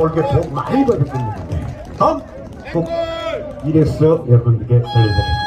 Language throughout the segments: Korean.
올게 복 많이 받을 겁니다. 다음 곡 이래서 여러분들께. 감사합니다.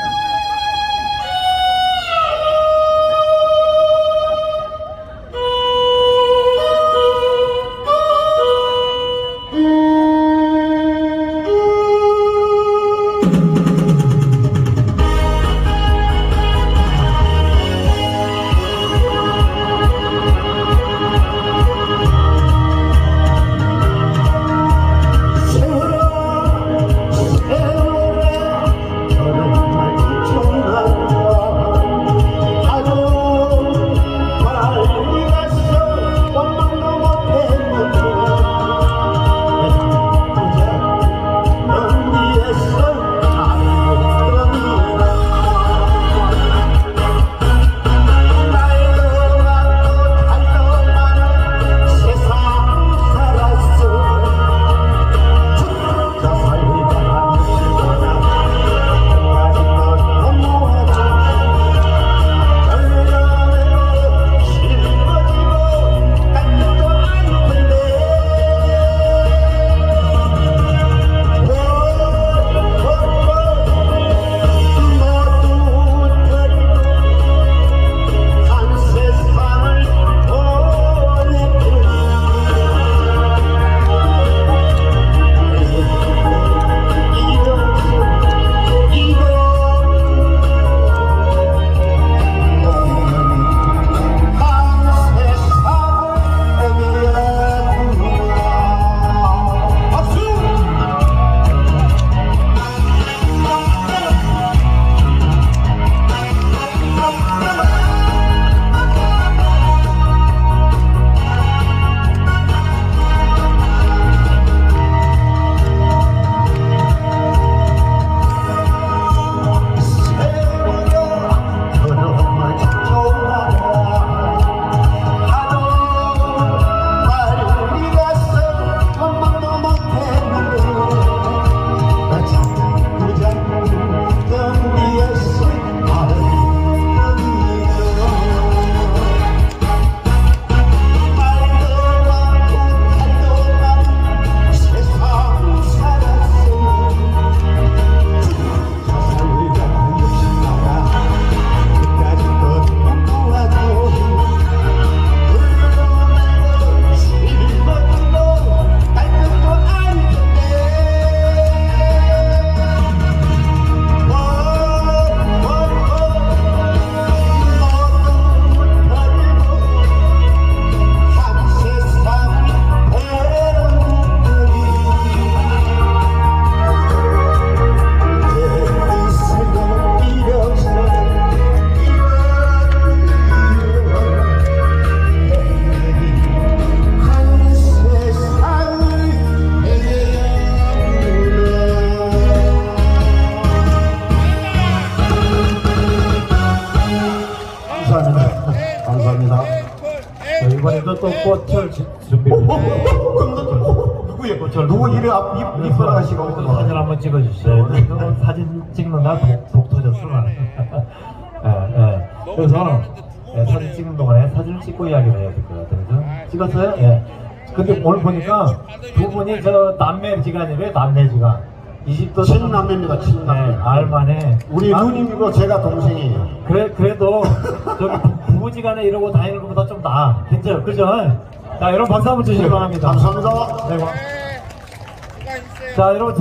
감사합니다. 자, 이번에도 또 꽃을 지- 준비했는데 누구예요? 누구 이름 앞, 입, 입 돌아가시고 사진 한번 찍어주시죠. 이거 사진 찍는 날 복, 복 터졌어. 예, 예. 그래서 예, 사진 찍는 동안에 사진을 찍고 이야기를 해야 될 것 같아요. 그래서 찍었어요? 예. 근데 오늘 보니까 두 분이 저 남매 지간이래요, 남매 지간. 20도 친남매입니다, 친남매. 네, 알 만에. 우리 아, 누님이고 제가 동생이에요. 그래, 그래도 저기 부부지간에 이러고 다니는 것보다 좀 나아. 괜찮아요. 그죠? 자, 여러분 박수 한번 주시기 바랍니다. 감사합니다. 네, 고- 자, 여러분.